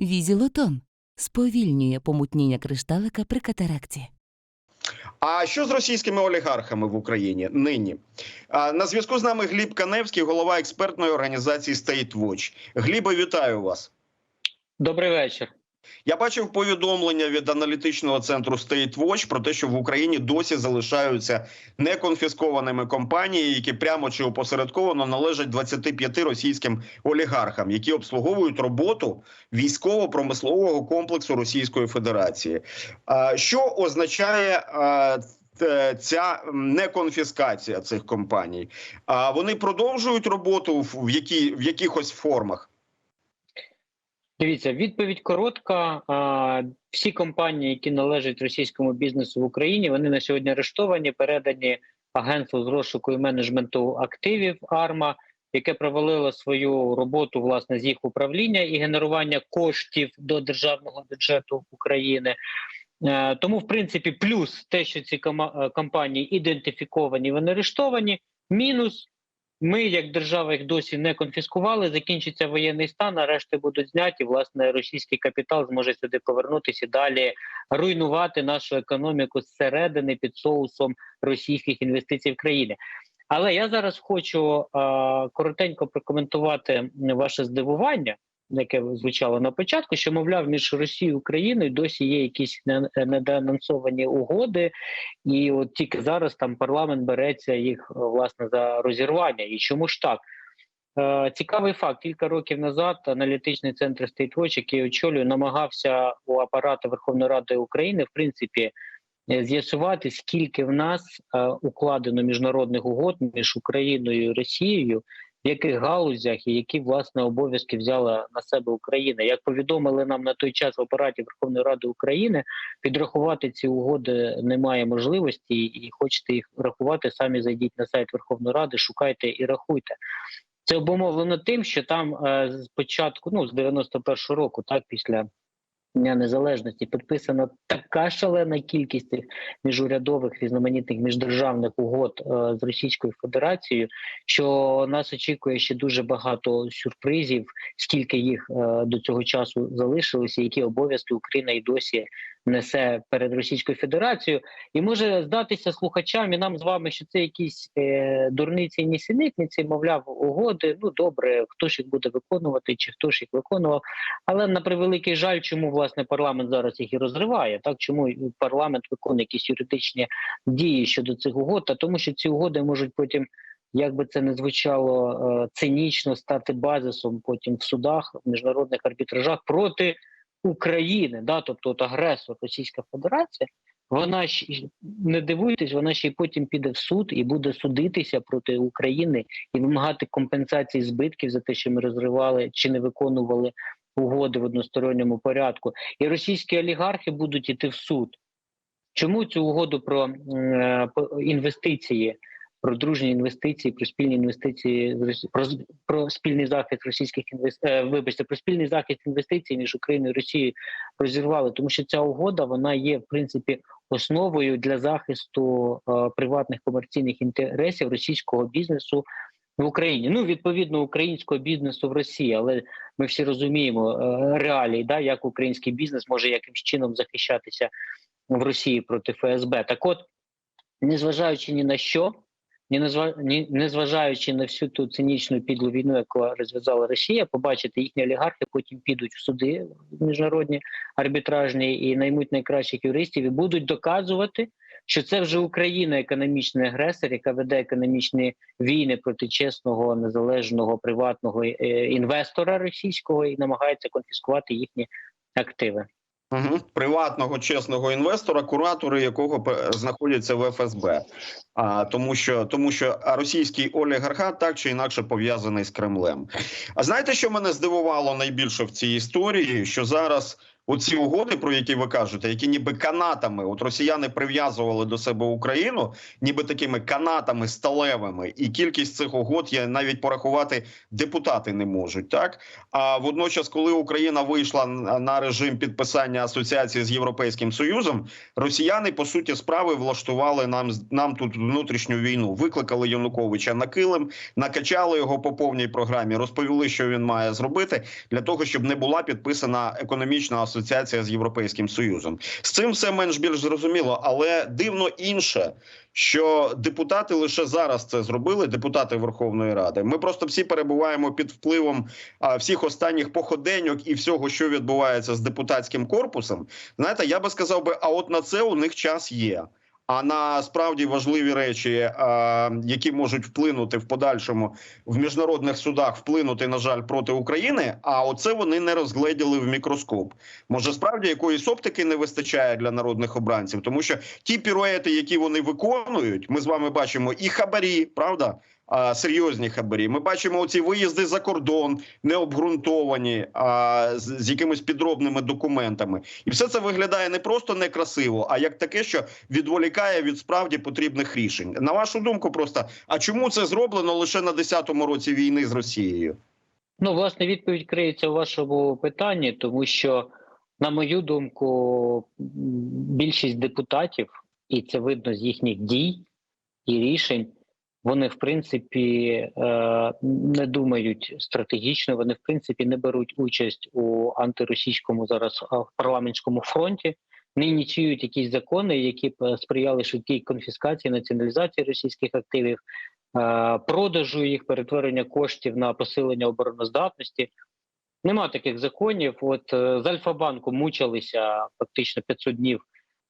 Візілотон сповільнює помутніння кришталика при катаракті. А що з російськими олігархами в Україні нині? А, На зв'язку з нами Гліб Каневський, голова експертної організації State Watch. Глібе, вітаю вас. Добрий вечір. Я бачив повідомлення від аналітичного центру State Watch про те, що в Україні досі залишаються неконфіскованими компанії, які прямо чи опосередковано належать 25 російським олігархам, які обслуговують роботу військово-промислового комплексу Російської Федерації. Що означає ця неконфіскація цих компаній? А вони продовжують роботу в які в якихось формах? Дивіться, відповідь коротка. Всі компанії, які належать російському бізнесу в Україні, вони на сьогодні арештовані, передані агентству з розшуку і менеджменту активів АРМА, яке провалило свою роботу власне з їх управління і генерування коштів до державного бюджету України. Е, Тому, в принципі, плюс те, що ці е, компанії ідентифіковані, вони арештовані. Мінус ми, як держава, їх досі не конфіскували. Закінчиться воєнний стан, а решти будуть зняті. Власне, російський капітал зможе сюди повернутися і далі руйнувати нашу економіку зсередини під соусом російських інвестицій в країни. Але я зараз хочу коротенько прокоментувати ваше здивування, яке звучало на початку, що мовляв між Росією і Україною досі є якісь не- недоанонсовані угоди, і от тільки зараз там парламент береться їх е, власне за розірвання. І чому ж так? Е, Цікавий факт. Кілька років назад аналітичний центр State який я очолюю, намагався у апарату Верховної Ради України, в принципі, е, з'ясувати, скільки в нас укладено міжнародних угод між Україною і Росією, в яких галузях і які власне обов'язки взяла на себе Україна. Як повідомили нам на той час в апараті Верховної Ради України, підрахувати ці угоди немає можливості, і хочете їх рахувати, самі зайдіть на сайт Верховної Ради, шукайте і рахуйте. Це обумовлено тим, що там е, з початку, ну з 91-го року, так після Дня Незалежності, підписана така шалена кількість цих міжурядових різноманітних міждержавних угод е, з Російською Федерацією, що нас очікує ще дуже багато сюрпризів, скільки їх е, до цього часу залишилося, які обов'язки Україна і досі несе перед Російською Федерацією, і може здатися слухачам і нам з вами, що це якісь е, дурниці нісенітниці, мовляв, угоди. Ну добре, хто ж їх буде виконувати, чи хто ж їх виконував. Але на превеликий жаль, чому власне парламент зараз їх і розриває, так чому парламент виконує якісь юридичні дії щодо цих угод, та тому, що ці угоди можуть потім. Як би це не звучало е, цинічно, стати базисом потім в судах, в міжнародних арбітражах проти України, да, тобто от агресор Російська Федерація, вона ж не дивуйтесь, вона ще й потім піде в суд і буде судитися проти України і вимагати компенсації збитків за те, що ми розривали чи не виконували угоди в односторонньому порядку. І російські олігархи будуть іти в суд. Чому цю угоду про е, інвестиції? Про дружні інвестиції, про спільні інвестиції про, про спільний захист російських інвест... е, вибачте, про спільний захист інвестицій між Україною і Росією розірвали, тому що ця угода вона є в принципі основою для захисту е, приватних комерційних інтересів російського бізнесу в Україні. Ну відповідно українського бізнесу в Росії, але ми всі розуміємо е, реалії, да, як український бізнес може якимсь чином захищатися в Росії проти ФСБ. Так, от, незважаючи ні на що. Незважаючи на всю ту цинічну підлу війну, яку розв'язала Росія, побачити їхні олігархи, потім підуть в суди міжнародні арбітражні і наймуть найкращих юристів і будуть доказувати, що це вже Україна економічний агресор, яка веде економічні війни проти чесного, незалежного приватного е, інвестора російського і намагається конфіскувати їхні активи. Угу. Приватного чесного інвестора, куратори якого знаходяться в ФСБ, а тому, що тому, що російський олігархат так чи інакше пов'язаний з Кремлем. А знаєте, що мене здивувало найбільше в цій історії? Що зараз Оці угоди, про які ви кажете, які ніби канатами, от росіяни прив'язували до себе Україну, ніби такими канатами сталевими, і кількість цих угод є навіть порахувати депутати не можуть. Так а водночас, коли Україна вийшла на режим підписання асоціації з Європейським Союзом, росіяни по суті справи влаштували нам нам тут внутрішню війну. Викликали Януковича на килим, накачали його по повній програмі, розповіли, що він має зробити для того, щоб не була підписана економічна асоціація з Європейським Союзом. З цим все менш більш зрозуміло, але дивно інше. Що депутати лише зараз це зробили, депутати Верховної Ради. Ми просто всі перебуваємо під впливом а, всіх останніх походеньок і всього, що відбувається з депутатським корпусом. Знаєте, я би сказав би, а от на це у них час є. А на справді важливі речі, які можуть вплинути в подальшому в міжнародних судах, вплинути на жаль проти України. А оце вони не розгледіли в мікроскоп. Може, справді якоїсь оптики не вистачає для народних обранців, тому що ті піруети, які вони виконують, ми з вами бачимо і хабарі, правда. Серйозні хабарі. Ми бачимо ці виїзди за кордон, необґрунтовані, а, з, з якимись підробними документами, і все це виглядає не просто некрасиво, а як таке, що відволікає від справді потрібних рішень. На вашу думку, просто а чому це зроблено лише на 10-му році війни з Росією? Ну, власне, відповідь криється у вашому питанні, тому що, на мою думку, більшість депутатів, і це видно з їхніх дій і рішень, вони в принципі е, не думають стратегічно, вони в принципі не беруть участь у антиросійському зараз парламентському фронті, не ініціюють якісь закони, які б е, сприяли швидкій конфіскації, націоналізації російських активів, е, продажу їх, перетворення коштів на посилення обороноздатності. Нема таких законів. От з Альфа-банку мучилися фактично 500 днів,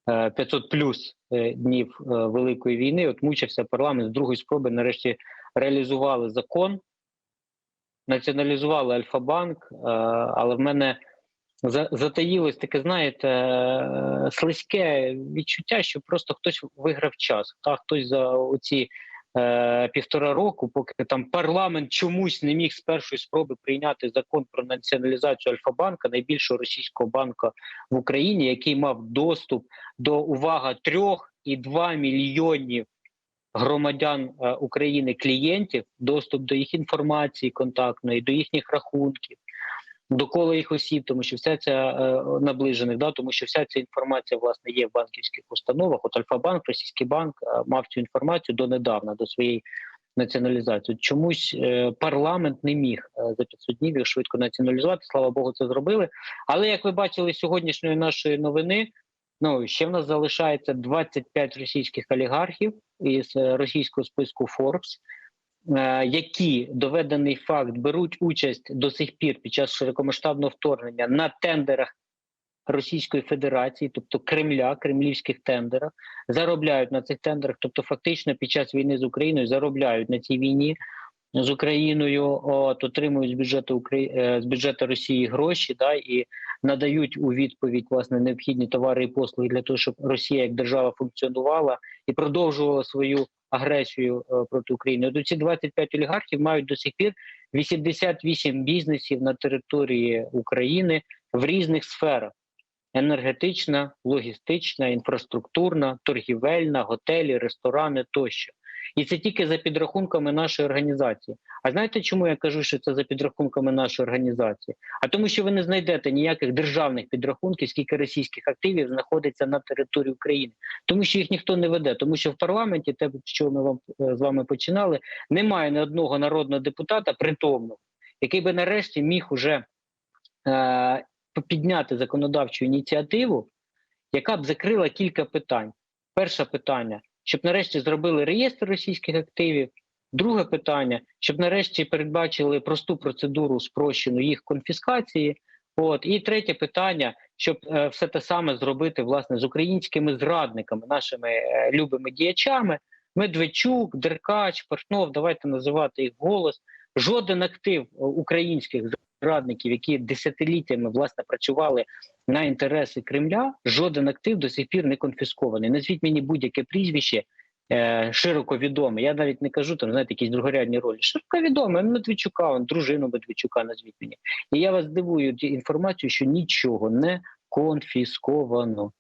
500 плюс е, днів е, Великої війни. От мучився парламент з другої спроби. Нарешті реалізували закон, націоналізували Альфа-банк, е, але в мене за- затаїлось таке, знаєте, е, слизьке відчуття, що просто хтось виграв час. Та хтось за оці е, півтора року, поки там парламент чомусь не міг з першої спроби прийняти закон про націоналізацію Альфа-банка, найбільшого російського банка в Україні, який мав доступ до увага 3,2 мільйонів громадян е, України клієнтів, доступ до їх інформації контактної, до їхніх рахунків. До кола їх осіб, тому що вся ця е, наближених, да, тому що вся ця інформація власне є в банківських установах. От Альфа-банк, російський банк е, мав цю інформацію донедавна, до своєї націоналізації. Чомусь е, парламент не міг за 500 днів їх швидко націоналізувати. Слава Богу, це зробили. Але як ви бачили з сьогоднішньої нашої новини, ну ще в нас залишається 25 російських олігархів із російського списку е, які доведений факт беруть участь до сих пір під час широкомасштабного вторгнення на тендерах Російської Федерації, тобто Кремля, кремлівських тендерах, заробляють на цих тендерах, тобто фактично під час війни з Україною заробляють на цій війні з Україною, от, отримують з бюджету Украї... е, з бюджету Росії гроші, да і надають у відповідь власне необхідні товари і послуги для того, щоб Росія як держава функціонувала і продовжувала свою агресію е, проти України. От ці 25 олігархів мають до сих пір 88 бізнесів на території України в різних сферах: енергетична, логістична, інфраструктурна, торгівельна, готелі, ресторани тощо. І це тільки за підрахунками нашої організації. А знаєте, чому я кажу, що це за підрахунками нашої організації? А тому, що ви не знайдете ніяких державних підрахунків, скільки російських активів знаходиться на території України, тому що їх ніхто не веде. Тому що в парламенті, те, що ми вам е, з вами починали, немає ні одного народного депутата притомного, який би нарешті міг уже е, підняти законодавчу ініціативу, яка б закрила кілька питань. Перше питання щоб нарешті зробили реєстр російських активів. Друге питання, щоб нарешті передбачили просту процедуру спрощену їх конфіскації. От і третє питання, щоб е, все те саме зробити власне з українськими зрадниками, нашими е, любими діячами. Медведчук, Деркач, Портнов, давайте називати їх голос. Жоден актив е, українських зрадників, які десятиліттями власне працювали на інтереси Кремля, жоден актив до сих пір не конфіскований. Назвіть мені будь-яке прізвище е, широко відоме. Я навіть не кажу там, знаєте, якісь другорядні ролі. Широко відоме Медведчука, он, дружину Медведчука, назвіть мені. І я вас дивую інформацією, що нічого не конфісковано.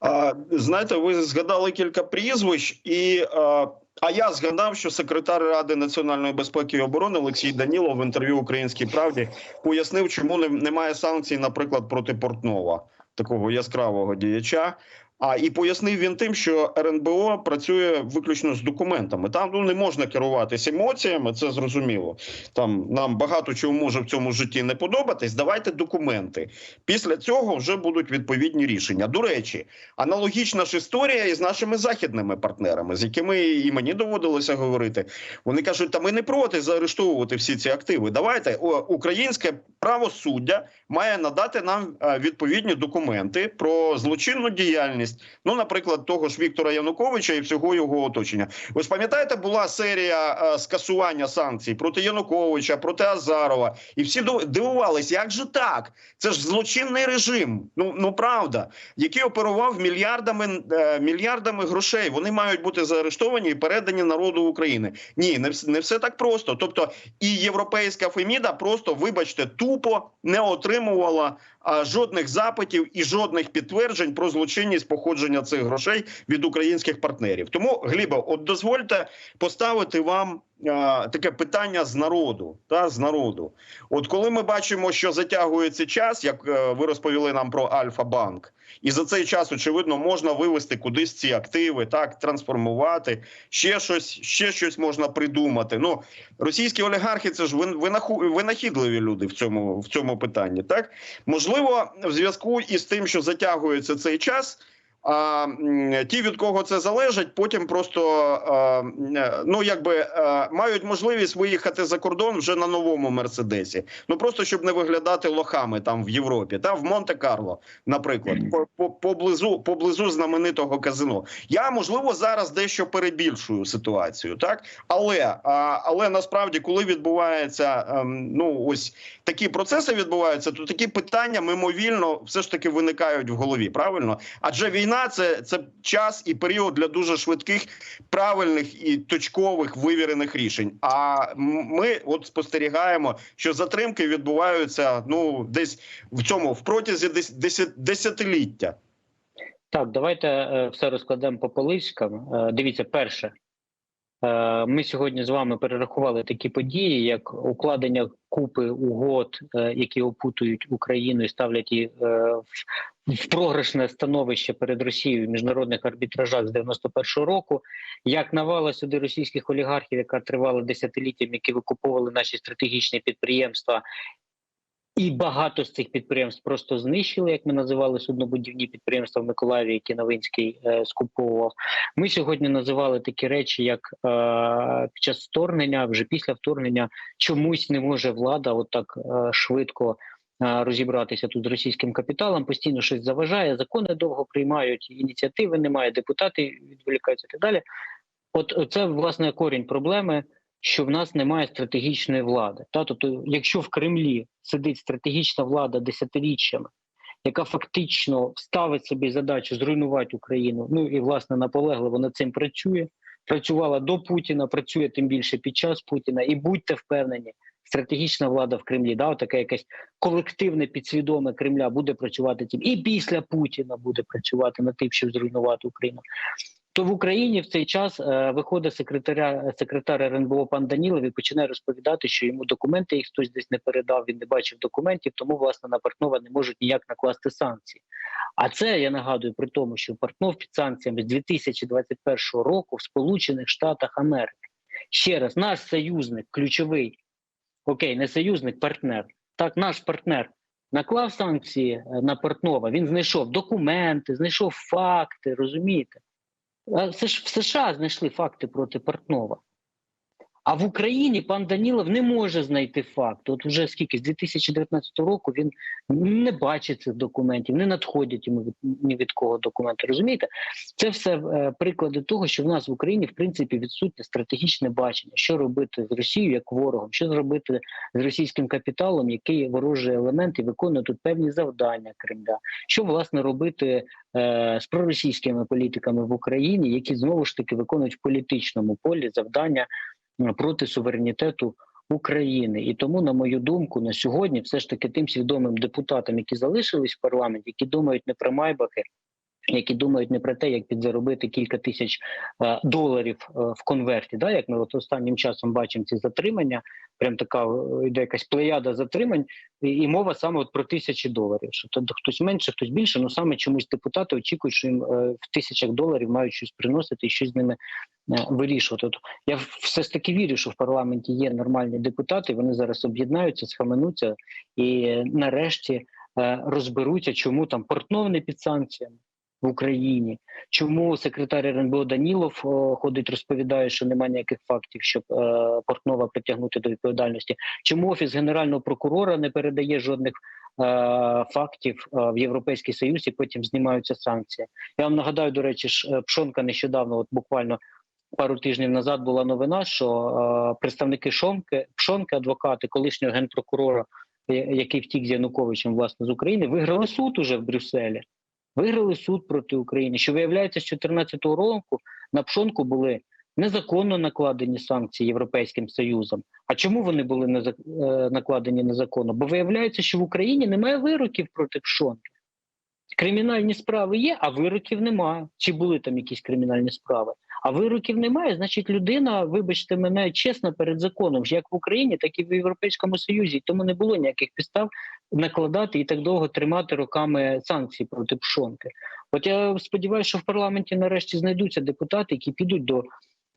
А, знаєте, ви згадали кілька прізвищ, і а, а я згадав, що секретар Ради національної безпеки і оборони Олексій Данілов в інтерв'ю Українській правді пояснив, чому немає санкцій, наприклад, проти Портнова, такого яскравого діяча. А і пояснив він тим, що РНБО працює виключно з документами. Там ну не можна керуватися емоціями, це зрозуміло. Там нам багато чого може в цьому житті не подобатись. Давайте документи. Після цього вже будуть відповідні рішення. До речі, аналогічна ж історія із нашими західними партнерами, з якими і мені доводилося говорити. Вони кажуть, та ми не проти заарештовувати всі ці активи. Давайте українське правосуддя має надати нам е, відповідні документи про злочинну діяльність. Ну, наприклад, того ж Віктора Януковича і всього його оточення. Ви ж пам'ятаєте, була серія е, скасування санкцій проти Януковича, проти Азарова, і всі див- дивувались, як же так? Це ж злочинний режим. Ну ну правда, який оперував мільярдами е, мільярдами грошей. Вони мають бути заарештовані і передані народу України. Ні, не, не все так просто. Тобто, і європейська Феміда просто, вибачте, тупо не отримувала жодних запитів і жодних підтверджень про злочинність походження цих грошей від українських партнерів. Тому, Гліба, от дозвольте поставити вам таке питання з народу. Та з народу. От коли ми бачимо, що затягується час, як е, ви розповіли нам про Альфа-банк, і за цей час, очевидно, можна вивести кудись ці активи, так трансформувати, ще щось, ще щось можна придумати. Ну російські олігархи це ж винахідливі люди в цьому в цьому питанні. Так можливо, в зв'язку із тим, що затягується цей час. А ті, від кого це залежить, потім просто ну якби мають можливість виїхати за кордон вже на новому мерседесі. Ну просто щоб не виглядати лохами там в Європі, та в Монте-Карло, наприклад, по, по, поблизу поблизу знаменитого казино. Я можливо зараз дещо перебільшую ситуацію, так але але насправді, коли відбувається ем, ну ось такі процеси відбуваються, то такі питання мимовільно все ж таки виникають в голові. Правильно, адже війна це, це час і період для дуже швидких, правильних і точкових вивірених рішень. А ми от спостерігаємо, що затримки відбуваються ну десь в цьому в протязі десь десят, десятиліття. Так, давайте е, все розкладемо по поличкам. Е, дивіться, перше, ми сьогодні з вами перерахували такі події, як укладення купи угод, е, які опутують Україну і ставлять її е, в, програшне становище перед Росією в міжнародних арбітражах з 91-го року, як навала сюди російських олігархів, яка тривала десятиліттями, які викуповували наші стратегічні підприємства. І багато з цих підприємств просто знищили, як ми називали суднобудівні підприємства в Миколаєві, які Новинський е, скуповував. Ми сьогодні називали такі речі, як е, під час вторгнення, вже після вторгнення, чомусь не може влада отак е, швидко е, розібратися тут з російським капіталом. Постійно щось заважає, закони довго приймають, ініціативи немає, депутати відволікаються і так далі. От це власне корінь проблеми що в нас немає стратегічної влади. Та тобто, якщо в Кремлі сидить стратегічна влада десятиріччями, яка фактично ставить собі задачу зруйнувати Україну, ну і власне наполегливо над цим працює, працювала до Путіна, працює тим більше під час Путіна, і будьте впевнені. Стратегічна влада в Кремлі, да, таке якесь колективне підсвідоме Кремля буде працювати тим, і після Путіна буде працювати над тим, щоб зруйнувати Україну то в Україні в цей час е, виходить секретаря секретар РНБО пан Данілов і починає розповідати, що йому документи їх хтось десь не передав. Він не бачив документів, тому власне на Портнова не можуть ніяк накласти санкції. А це я нагадую при тому, що Портнов під санкціями з 2021 року в Сполучених Штатах Америки. Ще раз, наш союзник, ключовий, окей, не союзник, партнер. Так, наш партнер наклав санкції е, на Портнова. Він знайшов документи, знайшов факти, розумієте? Ж в США знайшли факти проти Портнова. А в Україні пан Данілов не може знайти факт. От вже скільки з 2019 року він не бачить цих документів, не надходять йому від ні від кого документи. Розумієте, це все е, приклади того, що в нас в Україні в принципі відсутнє стратегічне бачення, що робити з Росією як ворогом, що зробити з російським капіталом, який ворожий елемент і виконує тут певні завдання Кремля. Що власне робити е, з проросійськими політиками в Україні, які знову ж таки виконують в політичному полі завдання проти суверенітету України. І тому, на мою думку, на сьогодні все ж таки тим свідомим депутатам, які залишились в парламенті, які думають не про майбахи, які думають не про те, як підзаробити кілька тисяч е, доларів е, в конверті. Да, як ми от останнім часом бачимо ці затримання, прям така е, йде якась плеяда затримань, і, і мова саме от про тисячі доларів. Що то хтось менше, хтось більше, ну саме чомусь депутати очікують, що їм е, в тисячах доларів мають щось приносити і щось з ними е, вирішувати. От я все ж таки вірю, що в парламенті є нормальні депутати. Вони зараз об'єднаються, схаменуться і нарешті е, розберуться, чому там Портнов не під санкціями в Україні, чому секретар РНБО Данілов о, ходить, розповідає, що немає ніяких фактів, щоб е, Портнова притягнути до відповідальності. Чому офіс генерального прокурора не передає жодних е, фактів е, в Європейський Союз і потім знімаються санкції? Я вам нагадаю, до речі, ж е, Пшонка нещодавно, от буквально пару тижнів назад, була новина, що е, представники Шонки, Пшонки, адвокати колишнього генпрокурора, е, який втік з Януковичем власне з України, виграли суд уже в Брюсселі. Виграли суд проти України, що виявляється, з 2014 року на пшонку були незаконно накладені санкції Європейським Союзом. А чому вони були е, накладені незаконно? Бо виявляється, що в Україні немає вироків проти пшонки. Кримінальні справи є, а вироків немає. Чи були там якісь кримінальні справи? А вироків немає, значить, людина, вибачте мене, чесна перед законом, як в Україні, так і в Європейському Союзі. Тому не було ніяких підстав накладати і так довго тримати роками санкції проти пшонки. От я сподіваюся, що в парламенті нарешті знайдуться депутати, які підуть до.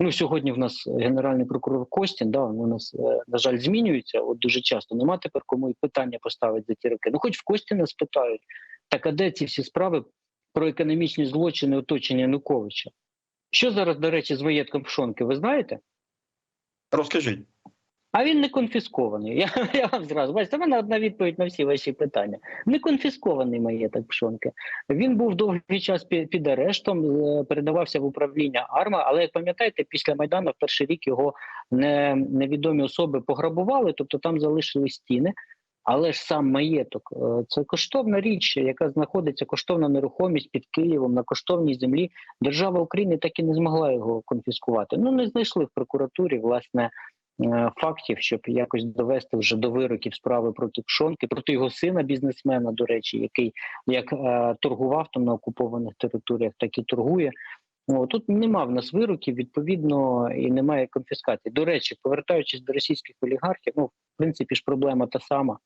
Ну, сьогодні в нас генеральний прокурор Костін, да, у нас, е, на жаль, змінюється от дуже часто. Нема тепер кому і питання поставити за ті роки. Ну, хоч в Костіна спитають, так а де ці всі справи про економічні злочини оточення Януковича? Що зараз, до речі, з маєтком Пшонки, ви знаєте? Розкажіть. А він не конфіскований. Я, я вам зразу бачите, в мене одна відповідь на всі ваші питання. Не конфіскований маєток Пшонки. Він був довгий час під, під арештом, е, передавався в управління АРМА. Але як пам'ятаєте, після майдану в перший рік його не, невідомі особи пограбували, тобто там залишили стіни. Але ж сам маєток е, це коштовна річ, яка знаходиться коштовна нерухомість під Києвом на коштовній землі. Держава України так і не змогла його конфіскувати. Ну не знайшли в прокуратурі власне е, фактів, щоб якось довести вже до вироків справи проти Пшонки, проти його сина, бізнесмена, до речі, який як е, торгував там на окупованих територіях, так і торгує. О, тут нема в нас вироків, відповідно, і немає конфіскації. До речі, повертаючись до російських олігархів, ну в принципі ж проблема та сама.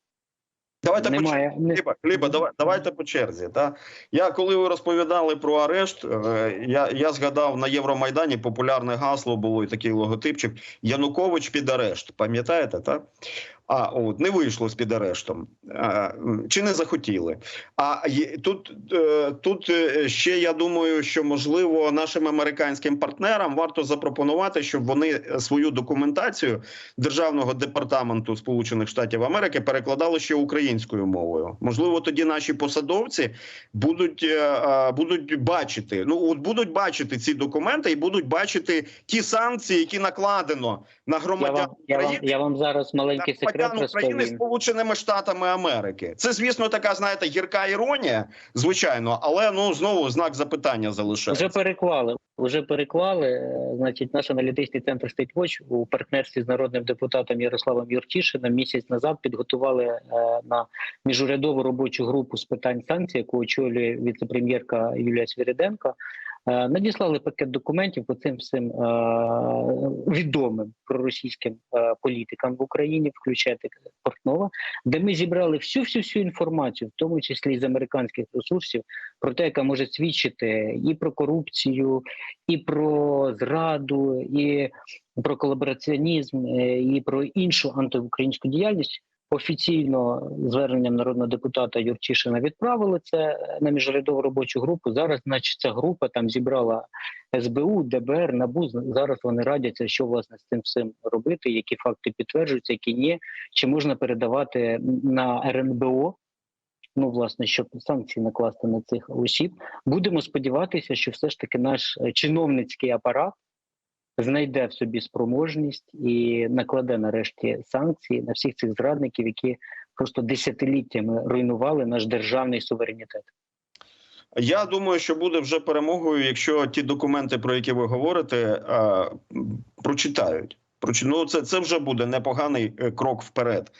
Давайте по черзі. Хліба, Гліба, Гліба, давай, давайте по черзі. Та? Я коли ви розповідали про арешт, е, я, я згадав на Євромайдані популярне гасло було і такий логотипчик Янукович під арешт. Пам'ятаєте, так? А от не вийшло з під арештом. А, чи не захотіли? А є- тут, е, тут е, ще я думаю, що можливо нашим американським партнерам варто запропонувати, щоб вони е, свою документацію державного департаменту Сполучених Штатів Америки перекладали ще українською мовою. Можливо, тоді наші посадовці будуть, будуть бачити. Ну от будуть бачити ці документи і будуть бачити ті санкції, які накладено на Я вам, я, вам, я вам зараз маленький секрет Громадян України. Сполученими Штатами Америки. Це, звісно, така, знаєте, гірка іронія, звичайно, але ну знову знак запитання залишається. Вже переклали. Вже переклали. Е, Значить, наш аналітичний центр Watch у партнерстві з народним депутатом Ярославом Юрчишином місяць назад підготували е, на міжурядову робочу групу з питань санкцій, яку очолює віцепрем'єрка Юлія Свіриденко. Е, Надіслали пакет документів по цим всім е, відомим проросійським е, політикам в Україні, включаючи Портнова, де ми зібрали всю всю всю інформацію, в тому числі з американських ресурсів, про те, яка може свідчити і про корупцію, і про зраду, і про колабораціонізм, і про іншу антиукраїнську діяльність. Офіційно зверненням народного депутата Юрчишина відправили це на міжрядову робочу групу. Зараз, значить, ця група там зібрала СБУ, ДБР, НАБУ. Зараз вони радяться, що власне з цим всім робити, які факти підтверджуються, які ні, чи можна передавати на РНБО. Ну, власне, щоб санкції накласти на цих осіб, будемо сподіватися, що все ж таки наш чиновницький апарат знайде в собі спроможність і накладе нарешті санкції на всіх цих зрадників, які просто десятиліттями руйнували наш державний суверенітет. Я думаю, що буде вже перемогою, якщо ті документи, про які ви говорите, е, прочитають. Ну, це, це вже буде непоганий е, крок вперед.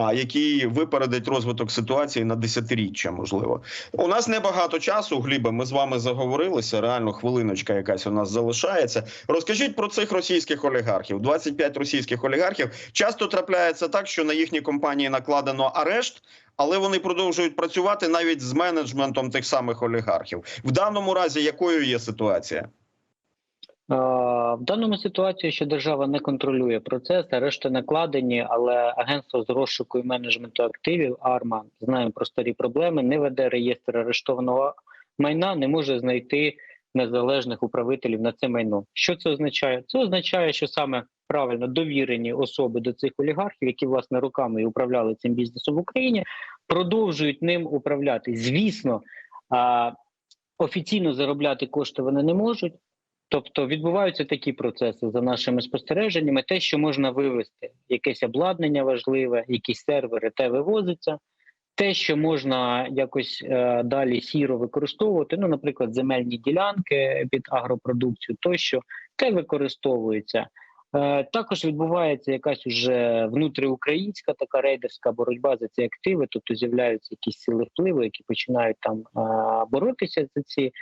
А який випередить розвиток ситуації на десятиріччя, можливо, у нас небагато часу. Глібе, ми з вами заговорилися. Реально, хвилиночка якась у нас залишається. Розкажіть про цих російських олігархів. 25 російських олігархів. Часто трапляється так, що на їхні компанії накладено арешт, але вони продовжують працювати навіть з менеджментом тих самих олігархів. В даному разі якою є ситуація? Е, В даному ситуації, що держава не контролює процес, арешти накладені, але агентство з розшуку і менеджменту активів АРМА знаємо про старі проблеми, не веде реєстр арештованого майна, не може знайти незалежних управителів на це майно. Що це означає? Це означає, що саме правильно довірені особи до цих олігархів, які власне руками і управляли цим бізнесом в Україні, продовжують ним управляти. Звісно, офіційно заробляти кошти вони не можуть. Тобто відбуваються такі процеси за нашими спостереженнями. Те, що можна вивести, якесь обладнання важливе, якісь сервери, те вивозиться. Те, що можна якось е, далі сіро використовувати, ну, наприклад, земельні ділянки під агропродукцію, тощо те використовується. Е, також відбувається якась уже внутріукраїнська така рейдерська боротьба за ці активи, тобто з'являються якісь сили впливу, які починають там е, боротися за ці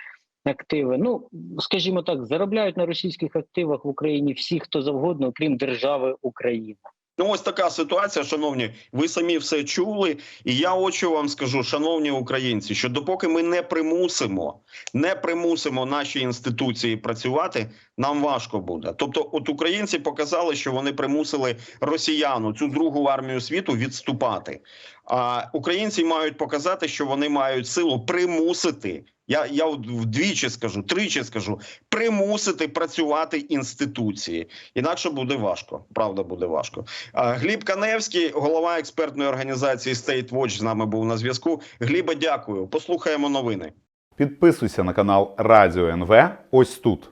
активи. Ну скажімо так, заробляють на російських активах в Україні всі, хто завгодно, окрім держави Україна. Ну, ось така ситуація, шановні. Ви самі все чули, і я очі вам скажу, шановні українці, що допоки ми не примусимо, не примусимо наші інституції працювати, нам важко буде. Тобто, от українці показали, що вони примусили росіяну цю другу армію світу відступати. А українці мають показати, що вони мають силу примусити. Я, я вдвічі скажу, тричі скажу, примусити працювати інституції. Інакше буде важко. Правда, буде важко. Гліб Каневський, голова експертної організації State Watch, з нами був на зв'язку. Глібе, дякую. Послухаємо новини. Підписуйся на канал Радіо НВ ось тут.